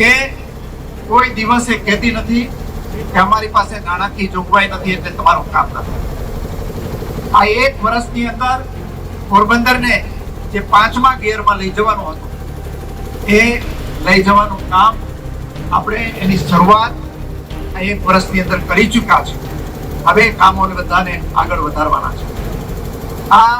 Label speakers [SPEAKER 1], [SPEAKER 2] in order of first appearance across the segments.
[SPEAKER 1] કે કોઈ દિવસે કહેતી નથી કે અમારી પાસે નાણાકીય જોગવાઈ નથી એટલે તમારું કામ નથી. આ એક વર્ષની અંદર પોરબંદરને જે પાંચમા ગિયરમાં લઈ જવાનું હતું, એ લઈ જવાનું કામ આપણે એની શરૂઆત આ એક વર્ષની અંદર કરી ચૂક્યા છે. હવે કામોને બધાને આગળ વધારવાના છે. આ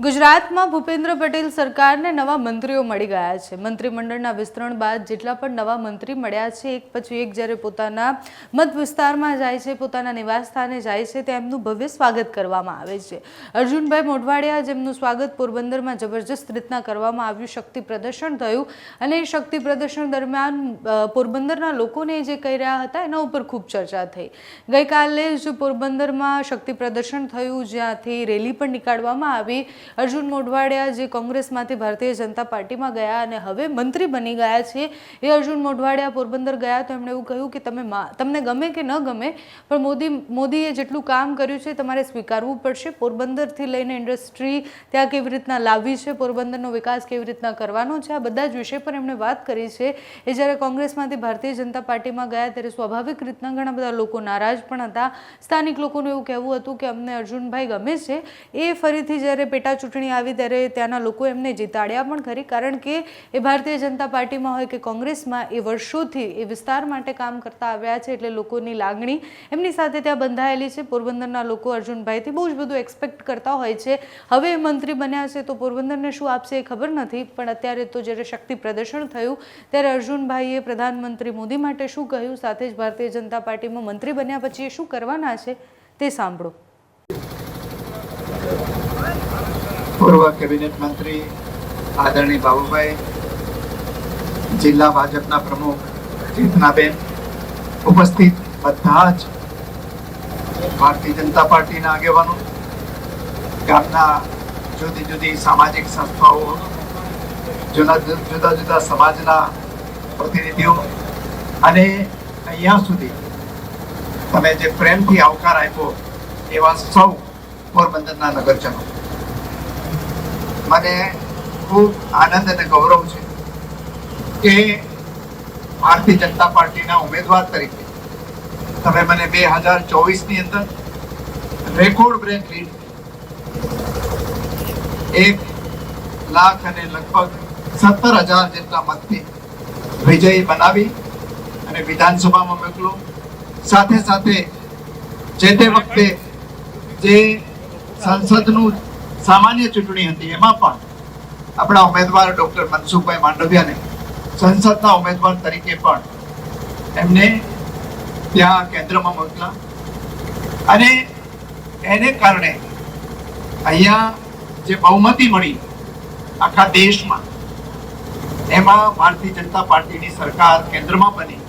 [SPEAKER 2] ગુજરાતમાં ભૂપેન્દ્ર પટેલ સરકારને નવા મંત્રીઓ મળી ગયા છે. મંત્રીમંડળના વિસ્તરણ બાદ જેટલા પણ નવા મંત્રી મળ્યા છે, એક પછી એક જ્યારે પોતાના મત વિસ્તારમાં જાય છે, પોતાના નિવાસ સ્થાને જાય છે ત્યાં એમનું ભવ્ય સ્વાગત કરવામાં આવે છે. અર્જુનભાઈ મોઢવાડિયા, જેમનું સ્વાગત પોરબંદરમાં જબરજસ્ત રીતના કરવામાં આવ્યું, શક્તિ પ્રદર્શન થયું અને એ શક્તિ પ્રદર્શન દરમિયાન પોરબંદરના લોકોને જે કહી રહ્યા હતા, એના ઉપર ખૂબ ચર્ચા થઈ. ગઈકાલે જ પોરબંદરમાં શક્તિ પ્રદર્શન થયું, જ્યાંથી રેલી પણ નીકાળવામાં આવી. અર્જુન મોઢવાડિયા જે કોંગ્રેસમાંથી ભારતીય જનતા પાર્ટીમાં ગયા અને હવે મંત્રી બની ગયા છે, એ અર્જુન મોઢવાડિયા પોરબંદર ગયા તો એમણે એવું કહ્યું કે તમે તમને ગમે કે ન ગમે, પણ મોદી મોદીએ જેટલું કામ કર્યું છે તમારે સ્વીકારવું પડશે. પોરબંદરથી લઈને ઇન્ડસ્ટ્રી ત્યાં કેવી રીતના લાવવી છે, પોરબંદરનો વિકાસ કેવી રીતના કરવાનો છે, આ બધા જ વિષય પર એમણે વાત કરી છે. એ જ્યારે કોંગ્રેસમાંથી ભારતીય જનતા પાર્ટીમાં ગયા ત્યારે સ્વાભાવિક રીતના ઘણા બધા લોકો નારાજ પણ હતા. સ્થાનિક લોકોનું એવું કહેવું હતું કે અમને અર્જુનભાઈ ગમે છે. એ ફરીથી જ્યારે પેટા ચૂંટણી આવી ત્યારે ત્યાંના લોકો એમને જીતાડ્યા પણ ખરી, કારણ કે એ ભારતીય જનતા પાર્ટીમાં હોય કે કોંગ્રેસમાં એ વર્ષોથી એ વિસ્તાર માટે કામ કરતા આવ્યા છે એટલે લોકોની લાગણી એમની સાથે ત્યાં બંધાયેલી છે. પોરબંદરના લોકો અર્જુનભાઈથી બહુ જ બધું એક્સપેક્ટ કરતા હોય છે. હવે મંત્રી બન્યા છે તો પોરબંદરને શું આપશે એ ખબર નથી, પણ અત્યારે તો જ્યારે શક્તિ પ્રદર્શન થયું ત્યારે અર્જુનભાઈએ પ્રધાનમંત્રી મોદી માટે શું કહ્યું, સાથે જ ભારતીય જનતા પાર્ટીમાં મંત્રી બન્યા પછી એ શું કરવાના છે તે સાંભળો.
[SPEAKER 1] પૂર્વ કેબિનેટ મંત્રી આદરણીય બાબુભાઈ, જિલ્લા ભાજપના પ્રમુખ ચેતનાબેન ઉપસ્થિત બધા જ ભારતીય જનતા પાર્ટીના આગેવાનો, ગામના જુદી જુદી સામાજિક સંસ્થાઓ, જુદા જુદા જુદા સમાજના પ્રતિનિધિઓ અને અહીંયા સુધી તમે જે પ્રેમથી આવકાર આપ્યો એવા સૌ પોરબંદરના નગરજનો. મને ખૂબ આનંદ અને ગૌરવ છે કે ભારતીય જનતા પાર્ટીના ઉમેદવાર તરીકે તમે મને બે હજાર ચોવીસની અંદર રેકોર્ડ બ્રેક લીડ એક લાખ અને લગભગ સત્તર હજાર જેટલા મતથી વિજયી બનાવી અને વિધાનસભામાં મોકલો. સાથે સાથે જે તે વખતે જે સંસદનું સામાન્ય ચૂંટણી હતી, એમાં પણ આપણા ઉમેદવાર ડૉક્ટર મનસુખભાઈ માંડવિયાને સંસદના ઉમેદવાર તરીકે પણ એમને ત્યાં કેન્દ્રમાં મોકલા. અને એને કારણે અહીંયા જે બહુમતી મળી આખા દેશમાં, એમાં ભારતીય જનતા પાર્ટીની સરકાર કેન્દ્રમાં બની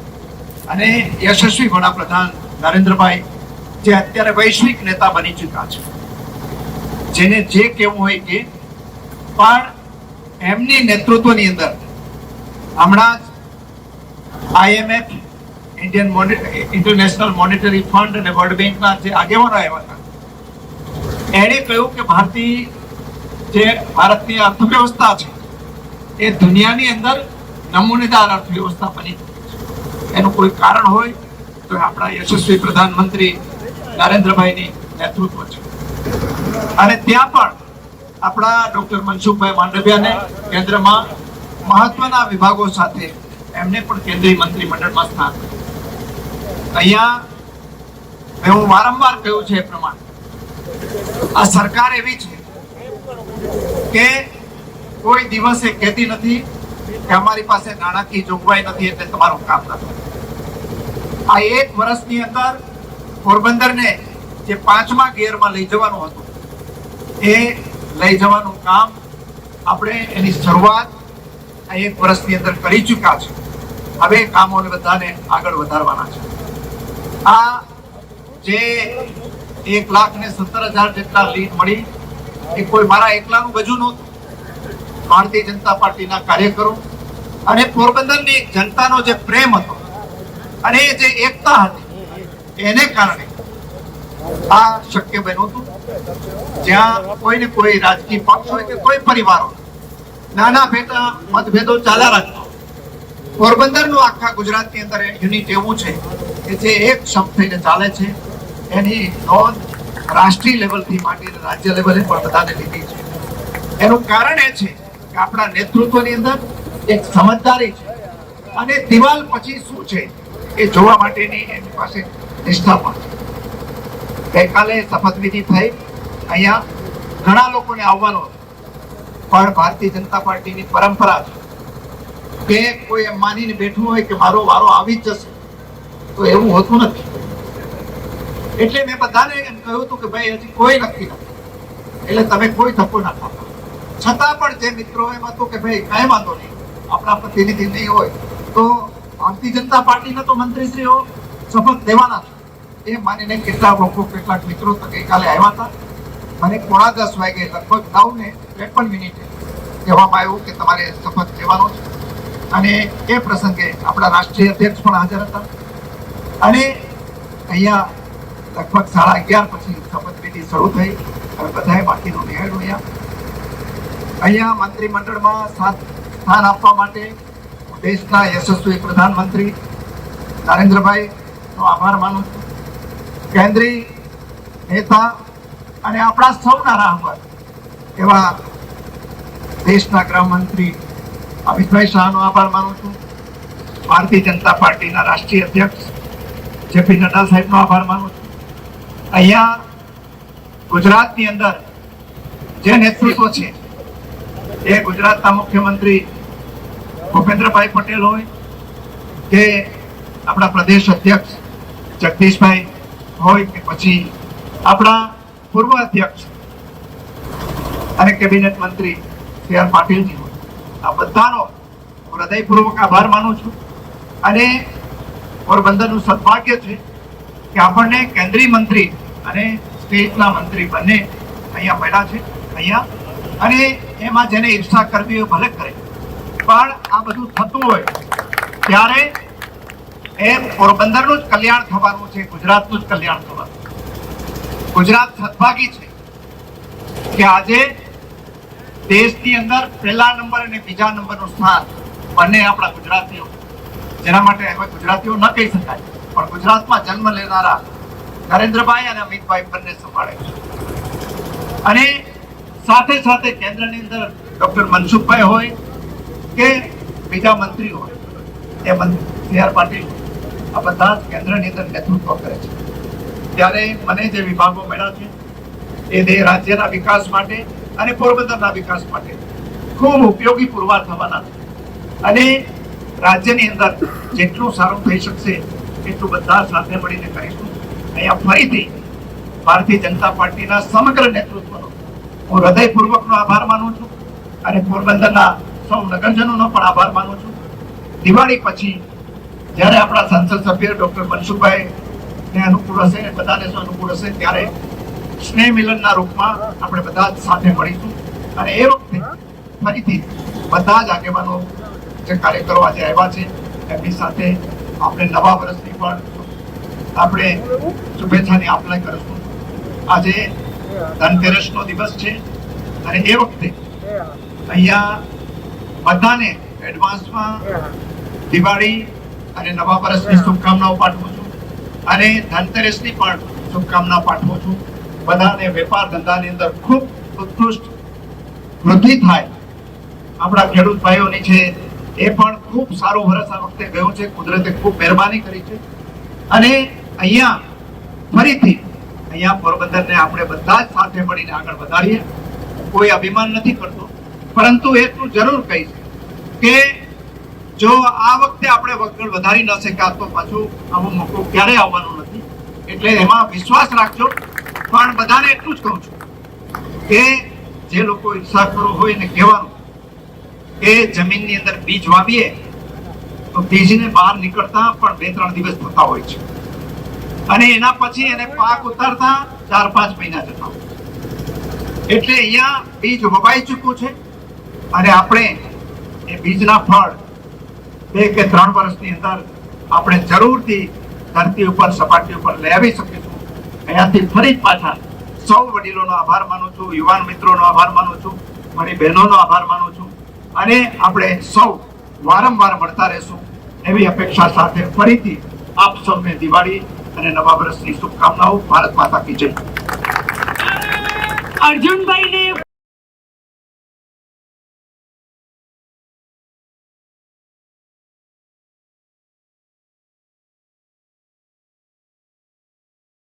[SPEAKER 1] અને યશસ્વી વડાપ્રધાન નરેન્દ્રભાઈ જે અત્યારે વૈશ્વિક નેતા બની ચૂક્યા છે. જેને જે કેવું હોય કે પણ એમની નેતૃત્વની અંદર હમણાં જ IMF, Indian International Monetary Fund અને વર્લ્ડ બેંકના જે આગેવાનો આવ્યા હતા, એણે કહ્યું કે ભારતીય જે ભારતની અર્થવ્યવસ્થા છે, એ દુનિયાની અંદર નમૂનેદાર અર્થવ્યવસ્થા બની છે. એનું કોઈ કારણ હોય તો આપણા યશસ્વી પ્રધાનમંત્રી નરેન્દ્રભાઈની નેતૃત્વ છે. અને ત્યાં પણ આપણા ડોક્ટર મનસુખભાઈ માંડવિયાને કેન્દ્રમાં મહત્વના વિભાગો સાથે એમને પણ કેન્દ્રીય મંત્રીમંડળમાં સ્થાન અહીંયા મેં હું વારંવાર કહ્યું છે એ પ્રમાણે, આ સરકાર એવી છે કે કોઈ દિવસે કહેતી નથી કે અમારી પાસે નાણાકીય જોગવાઈ નથી એટલે તમારું કામ નથી. આ એક વર્ષની અંદર પોરબંદરને જે પાંચમા ગિયરમાં લઈ જવાનું હતું એ લઈ જવાનું કામ આપણે એની શરૂઆત એક વર્ષની અંદર કરી ચૂક્યા છે. હવે કામોને બધાને આગળ વધારવાના છે. આ જે એક લાખ ને સત્તર હજાર જેટલા લીડ મળી, એ કોઈ મારા એકલાનું ગજુ નહોતું. ભારતીય જનતા પાર્ટીના કાર્યકરો અને પોરબંદરની જનતાનો જે પ્રેમ હતો અને જે એકતા હતી, એને કારણે આ શક્ય બન્યું હતું. જ્યાં કોઈને કોઈ રાજકીય પક્ષ હોય કે કોઈ પરિવાર હોય, નાના ભેટા મતભેદો ચાલ્યા રાખતો. પોરબંદરનું આખા ગુજરાતની અંદર યુનિટ એવું છે કે જે એક શબ્દ થઈને ચાલે છે. એની નોંધ રાષ્ટ્રીય લેવલથી માંડીને રાજ્ય લેવલે પણ બધાને લીધી છે. એનું કારણ એ છે કે આપણા નેતૃત્વની અંદર એક સમજદારી છે. અને દિવાલ પછી શું છે એ જોવા માટેની એની પાસે નિષ્ઠા પણ છે. ગઈકાલે શપથવિધિ થઈ. અહીંયા ઘણા લોકોને આવવાનો પણ ભારતીય જનતા પાર્ટીની પરંપરા છે કે કોઈ એમ માનીને બેઠું હોય કે મારો વારો આવી જ જશે, તો એવું હોતું નથી. એટલે મેં બધાને એમ કહ્યું હતું કે ભાઈ હજી કોઈ નક્કી નથી. એટલે તમે કોઈ ધક્કો ના ખાતા. છતાં પણ જે મિત્રો એમ હતું કે ભાઈ કઈ વાંધો નહીં, આપણા પ્રતિનિધિ નહીં હોય, તો ભારતીય જનતા પાર્ટીના તો મંત્રીશ્રીઓ શપથ લેવાના છે. એ માનીને કેટલાક લોકો, કેટલાક મિત્રો તો ગઈકાલે આવ્યા હતા. મને પોણા દસ વાગે લગભગ નવ ને ત્રેપન મિનિટે કહેવામાં આવ્યું કે તમારે શપથ લેવાનો છે. અને એ પ્રસંગે આપણા રાષ્ટ્રીય અધ્યક્ષ પણ હાજર હતા. અને અહીંયા લગભગ સાડા અગિયાર પછી શપથવિધિ શરૂ થઈ અને બધાએ બાકીનું નિહાળ્યું અહીંયા અહીંયા મંત્રીમંડળમાં સાથ સ્થાન આપવા માટે દેશના યશસ્વી પ્રધાનમંત્રી નરેન્દ્રભાઈ નો આભાર માનું છું. કેન્દ્રીય નેતા અને આપણા સૌના રાહબર એવા દેશના ગૃહમંત્રી અમિતભાઈ શાહનો આભાર માનું છું. ભારતીય જનતા પાર્ટીના રાષ્ટ્રીય અધ્યક્ષ જેપી નડ્ડા સાહેબનો આભાર માનું છું. અહીંયા ગુજરાતની અંદર જે નેતૃત્વ છે એ ગુજરાતના મુખ્યમંત્રી ભૂપેન્દ્રભાઈ પટેલ હોય કે આપણા પ્રદેશ અધ્યક્ષ જગદીશભાઈ હોય કે પછી આપણા પૂર્વ અધ્યક્ષ અને કેબિનેટ મંત્રી સી આર પાટીલજી આ બધાનો હૃદયપૂર્વક આભાર માનું છું અને પોરબંદરનું સદભાગ્ય છે કે આપણને કેન્દ્રીય મંત્રી અને સ્ટેટના મંત્રી બંને અહીંયા મળ્યા છે, અહીંયા. અને એમાં જેને ઈર્ષા કરવી હોય ભલે કરે. પણ આ બધું થતું હોય ત્યારે એ પોરબંદરનું જ કલ્યાણ થવાનું છે, ગુજરાતનું જ કલ્યાણ થવાનું. ગુજરાત સદભાગી છે કે આજે દેશની અંદર પહેલા નંબર અને બીજા નંબરનું સ્થાન બંને આપણા ગુજરાતીઓ. જેના માટે હવે ગુજરાતીઓ ન કહી શકાય, પણ ગુજરાતમાં જન્મ લેનારા નરેન્દ્રભાઈ અને અમિતભાઈ બંને સંભાળે છે. અને સાથે સાથે કેન્દ્રની અંદર ડોક્ટર મનસુખભાઈ હોય કે બીજા મંત્રી હોય, એ સી આર પાટીલ આ બધા જ કેન્દ્રની અંદર નેતૃત્વ કરે છે. ત્યારે મને જે વિભાગો મળ્યા છે, એ દે રાજ્યના વિકાસ માટે અને પોરબંદરના વિકાસ માટે ખૂબ ઉપયોગી પુરવાર થવાના છે. અને રાજ્યની અંદર જેટલું સારું થઈ શકશે, એટલું બધા સાથે મળીને કરીશું. અહીંયા ફરીથી ભારતીય જનતા પાર્ટીના સમગ્ર નેતૃત્વનો હું હૃદયપૂર્વકનો આભાર માનું છું અને પોરબંદરના સૌ નગરજનોનો પણ આભાર માનું છું. દિવાળી પછી જ્યારે આપણા સંસદ સભ્ય ડોક્ટર મનસુખભાઈ ને અનુકૂળ હશે ને બધાને અનુકૂળ હશે, ત્યારે સ્નેહ મિલનના રૂપમાં આપણે બધા જ સાથે મળીશું. અને એ વખતે ફરીથી બધા જ આગેવાનો જે કાર્યકરો આજે આવ્યા છે, એમની સાથે આપણે નવા વર્ષની પણ આપણે શુભેચ્છાની આપલે કરીશું. આજે ધનતેરસનો દિવસ છે અને એ વખતે અહીંયા બધાને એડવાન્સમાં દિવાળી અને નવા વર્ષની શુભકામનાઓ પાઠવું છું. અને ધનતેરસની પણ શુભકામના પાઠવું છું. બધાને વેપાર ધંધાની અંદર ખૂબ ઉત્કૃષ્ટ વૃદ્ધિ થાય. આપણા ખેડૂત ભાઈઓની છે એ પણ ખૂબ સારું વરસ આ વખતે ગયું છે. કુદરતે ખૂબ મહેરબાની કરી છે. અને અહીંયા ફરીથી અહીંયા પોરબંદરને આપણે બધા જ સાથે મળીને આગળ વધારીએ. કોઈ અભિમાન નથી કરતો. પરંતુ એટલું જરૂર કહીશ કે જો આ વખતે આપણે વગર વધારી ન શક્યા તો પાછું આવો મોકો ક્યારે આવવાનો નથી. એટલે એમાં વિશ્વાસ રાખજો. પણ બધાને એટલું જ કહું છું કે જે લોકો ઈચ્છાખોરો હોય એને કહેવાનું કે જમીનની અંદર બીજ વાવીએ તો બીજને બહાર નીકળતા પણ બે ત્રણ દિવસ થતા હોય છે. અને એના પછી એને પાક ઉતારતા ચાર પાંચ મહિના જતા એટલે અહીંયા બીજ વવાઈ ચૂક્યું છે અને આપણે એ બીજના ફળ બે કે ત્રણ વર્ષની અંદર આપણે જરૂરથી ધરતી ઉપર, સપાટી ઉપર લઈ આવી શકીશું. અહીંયાથી ફરી પાછા સૌ વડીલોનો આભાર માનું છું, યુવાન મિત્રોનો આભાર માનું છું, મારી બહેનોનો આભાર માનું છું. અને આપણે સૌ વારંવાર મળતા રહેશું એવી અપેક્ષા સાથે ફરીથી આપ સૌને દિવાળી અને નવા વર્ષની શુભકામનાઓ. ભારત માતા કી જય.
[SPEAKER 3] અર્જુનભાઈને